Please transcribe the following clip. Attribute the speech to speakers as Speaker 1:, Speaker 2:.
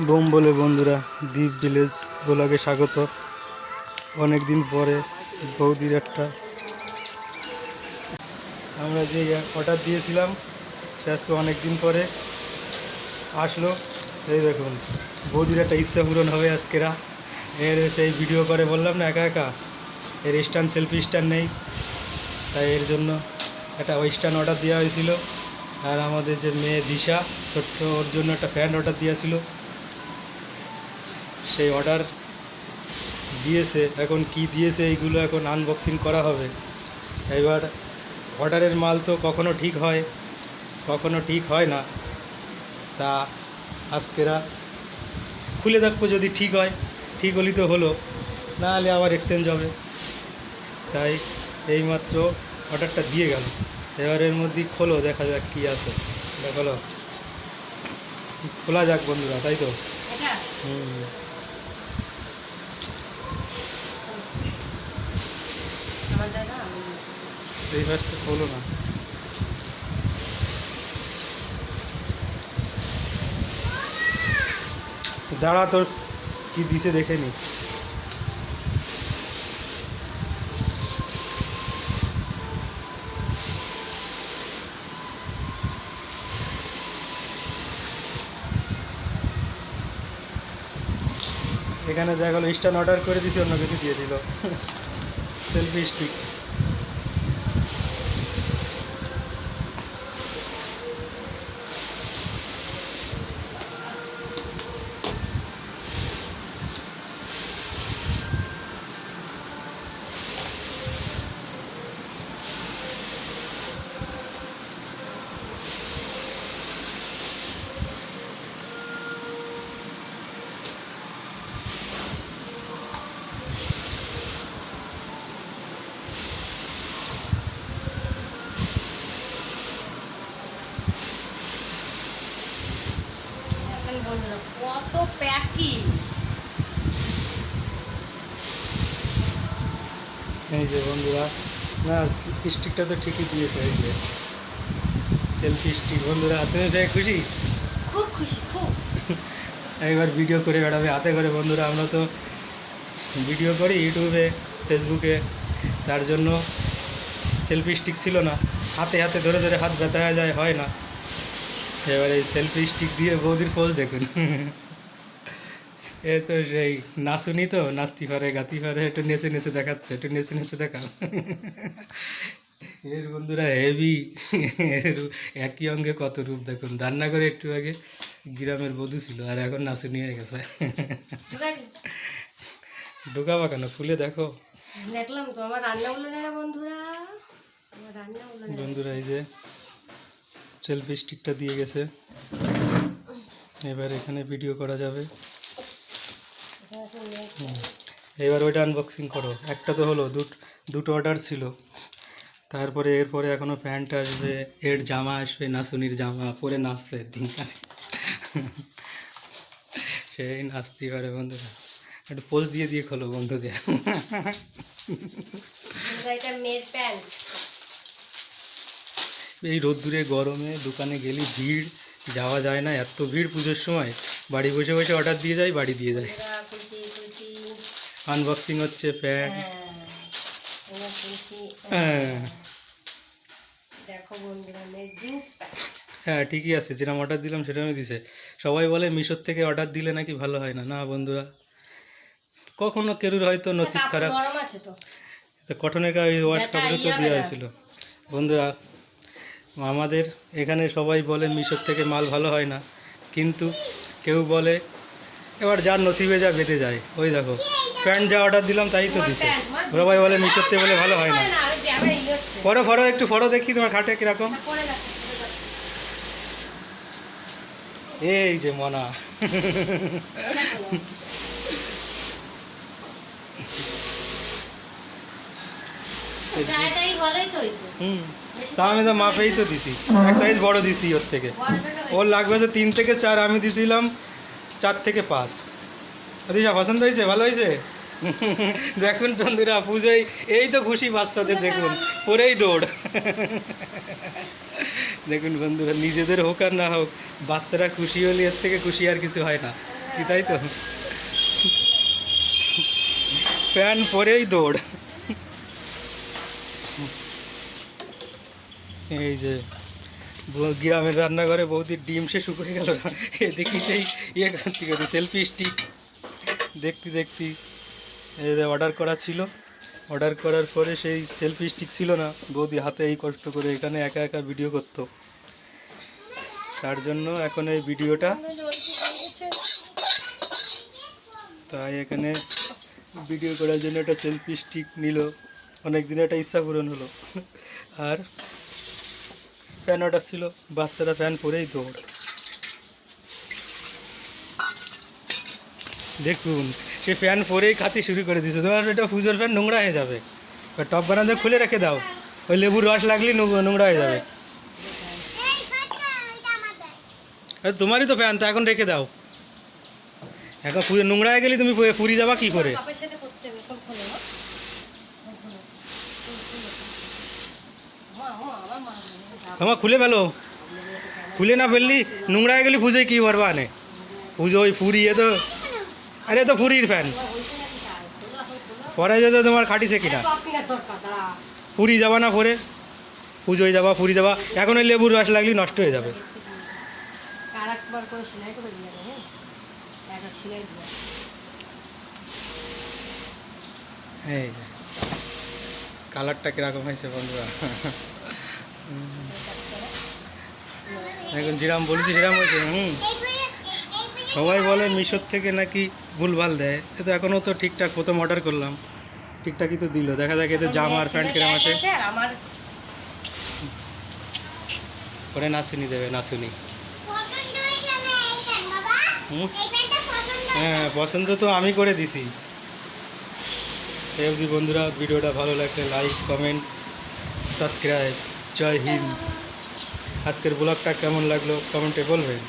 Speaker 1: Bomb বলে বন্ধুরা দ্বীপ ভিলেজ ব্লগে স্বাগত। অনেক দিন পরে বৌদির একটা আমরা যে অর্ডার দিয়েছিলাম, সে আজকে অনেক দিন পরে আসলো। এই দেখুন, বৌদির একটা ইচ্ছা পূরণ হবে আজকেরা। এর সেই ভিডিও করে বললাম না, একা একা। এর স্ট্যান্ড সেলফি স্ট্যান্ড নেই। তাই এর জন্য একটা ওয়েস্টার্ন অর্ডার দেওয়া হয়েছিল। আর আমাদের যে মেয়ে দিশা, ছোট্ট, ওর জন্য একটা প্যান্ট অর্ডার দিয়েছিল সেই অর্ডার দিয়েছে এখন কি দিয়েছে এইগুলো এখন আনবক্সিং করা হবে। এবার অর্ডারের মাল তো কখনো ঠিক হয় কখনো ঠিক হয় না। তা আজকেরা খুলে দেখব যদি ঠিক হয় ঠিক হলেই তো হলো না হলে আবার এক্সচেঞ্জ হবে। তাই এইমাত্র অর্ডারটা দিয়ে গেল। এবার এর মধ্যেই খোলো দেখা যাক কী আছে। দেখাল। খোলা যাক বন্ধুরা তাই তো? হুম
Speaker 2: আমার দাদা আমি
Speaker 1: এই পাশটা খোলো না। দাঁড়া, তোর কি দিছে দেখে নি। এখানে দেখা গেলো স্ট্যান্ড অর্ডার করে দিছি, অন্য কিছু দিয়ে দিল। সেলফি স্টিক
Speaker 2: বন্ধুরা কত প্যাকিং?
Speaker 1: এই যে বন্ধুরা না স্টিকটা তো ঠিকই দিয়েছে এই যে। সেলফি স্টিক বন্ধুরা তুমি যাই খুশি?
Speaker 2: খুব খুশি খুব।
Speaker 1: একবার ভিডিও করে বেড়াবে হাতে করে বন্ধুরা আমরা তো ভিডিও করি ইউটিউবে ফেসবুকে তার জন্য সেলফি স্টিক ছিল না। হাতে হাতে ধরে ধরে হাত ব্যথা হয়ে যায় হয় না। এবার এই সেলফি স্টিক দিয়ে বৌদির পোজ দেখুন। এ তো সেই নাচুনি তো নাচতে পারে গাতি পারে একটু নেচে নেচে দেখাচ্ছে একটু নেচে নেচে দেখাও। এর বন্ধুরা হেভি একই অঙ্গে কত রূপ দেখুন। রান্না করে একটু আগে গ্রামের বধূ ছিল আর এখন নাচুনি হয়ে গেছে। ঢোকাবা কেন? খুলে দেখো।
Speaker 2: দেখলাম তো আমার রান্না না বন্ধুরা। আমার রান্না বলে
Speaker 1: বন্ধুরা এই যে সেলফি স্টিকটা দিয়ে গেছে। এবার এখানে ভিডিও করা যাবে। এবার ওইটা আনবক্সিং করো। একটা তো হলো, দুটো অর্ডার ছিল। তারপরে এরপরে এখনও প্যান্ট আসবে, এর জামা আসবে নাচুনির জামা, পরে নাচছে দিন সেই নাচতে পারে বন্ধুরা। একটু পোজ দিয়ে দিয়ে খোলো বন্ধুদের।
Speaker 2: প্যান্ট।
Speaker 1: এই রোদ্দুরে গরমে দোকানে গেলে ভিড় যাওয়া যায় না এত ভিড় পুজোর সময়। বাড়ি বসে বসে অর্ডার দিয়ে যায় বাড়ি দিয়ে যায়। আনবক্সিং হচ্ছে প্যান্ট
Speaker 2: হ্যাঁ
Speaker 1: হ্যাঁ।
Speaker 2: দেখো বন্ধুরা
Speaker 1: হ্যাঁ ঠিকই আছে যেরকম অর্ডার দিলাম সেরকমই দিছে। সবাই বলে মিশোর থেকে অর্ডার দিলে নাকি ভালো হয় না। না বন্ধুরা কখনো কেরুর হয়তো নসিব খারাপ।
Speaker 2: তো।
Speaker 1: তো কটনের কা- ওই ওয়াশ কাপড়ে তো
Speaker 2: ইয়ে
Speaker 1: দেওয়া। হয়েছিল। বন্ধুরা আমাদের এখানে সবাই বলে মিশোর থেকে মাল ভালো হয় না। কিন্তু কেউ বলে, এবার যার নসিবে যা বেঁধে যায়। ওই দেখো, প্যান্ট যা অর্ডার দিলাম তাই তো দিছে। সবাই বলে মিশোর থেকে বলে ভালো হয় না। ফটো ফটো একটু ফটো দেখি তোমার খাটে কীরকম। এই যে মনা
Speaker 2: এটা কোনো। তাড়াতাড়ি হলেই তো হয়েছে
Speaker 1: হুম। তা আমি তো মাপেই তো দিছি। এক সাইজ বড় দিছি ওর থেকে। ওর লাগবে যে তিন থেকে চার আমি দিছিলাম চার থেকে পাঁচ। দিশা পছন্দ হয়েছে? ভালো হয়েছে? দেখুন বন্ধুরা পুজোয় এই তো খুশি বাচ্চাদের দেখুন পরেই দৌড়। দেখুন বন্ধুরা নিজেদের হোক আর না হোক বাচ্চারা খুশি হলে এর থেকে খুশি আর কিছু হয় না। দেখতি তাই তো? প্যান্ট পরেই দৌড়। এই যে গ্রামের রান্নাঘরে বৌদির ডিম সে শুকিয়ে গেল এ দেখি সেই ইয়ে করতে করতে সেলফি স্টিক দেখতে দেখতে। অর্ডার করা ছিল। অর্ডার করার পরে সেই সেলফি স্টিক ছিল না। বৌদি হাতে এই কষ্ট করে এখানে একা একা ভিডিও করতো। তার জন্য এখন এই ভিডিওটা তাই এখানে ভিডিও করার জন্য একটা সেলফি স্টিক নিল। অনেক দিন একটা ইচ্ছা পূরণ হলো। আর ফ্যান অর্ডার ছিল, বাচ্চারা ফ্যান পরেই দৌড়। দেখুন, সে ফ্যান পরেই খাতে শুরু করে দিয়েছে। তোমার এটা পুজোর ফ্যান নোংরা হয়ে যাবে। টপ বানাতে খুলে রেখে দাও। ওই লেবুর রস লাগলে নোংরা হয়ে যাবে। তোমারই তো ফ্যান তো এখন রেখে দাও। এখন নোংরা হয়ে গেলে তুমি পুরি যাবা কি করে
Speaker 2: বাপের সাথে করতে হবে এখন খোলো না এখন খোলো। খোলো, খোলো। আমা, আমা, আমার মা বলে,
Speaker 1: তোমার খুলে ফেলো খুলে না ফেললি নোংরা হয়ে গেলি পুজোয় কি করবা আনে পুজো ওই ফুরি এ তো আরে তো ফুরির ফ্যান। পরে যেত তোমার খাটিছে কিনা। পুরি যাবা না পরে পুজোয় যাবা পুরি যাবা এখন ওই লেবুর রস লাগলি নষ্ট হয়ে যাবে। এই কালারটা কীরকম হয়েছে বন্ধুরা এখন যেরাম বলেছি সেরাম হয়েছে, হুম। সবাই বলে মিশোর থেকে নাকি ভুলভাল দেয়। তো এখনও তো ঠিকঠাক প্রথম অর্ডার করলাম। ঠিকঠাকই তো দিল। দেখা যাক এতে জামা আর প্যান্ট কিরম আছে। পরে নাচুনি দেবে নাচুনি হুম। হ্যাঁ পছন্দ তো আমি করে দিছি। এই অবধি বন্ধুরা, ভিডিওটা ভালো লাগলে like comment subscribe Jai Hind. আজকের ব্লগটা কেমন লাগল কমেন্টে বলবেন।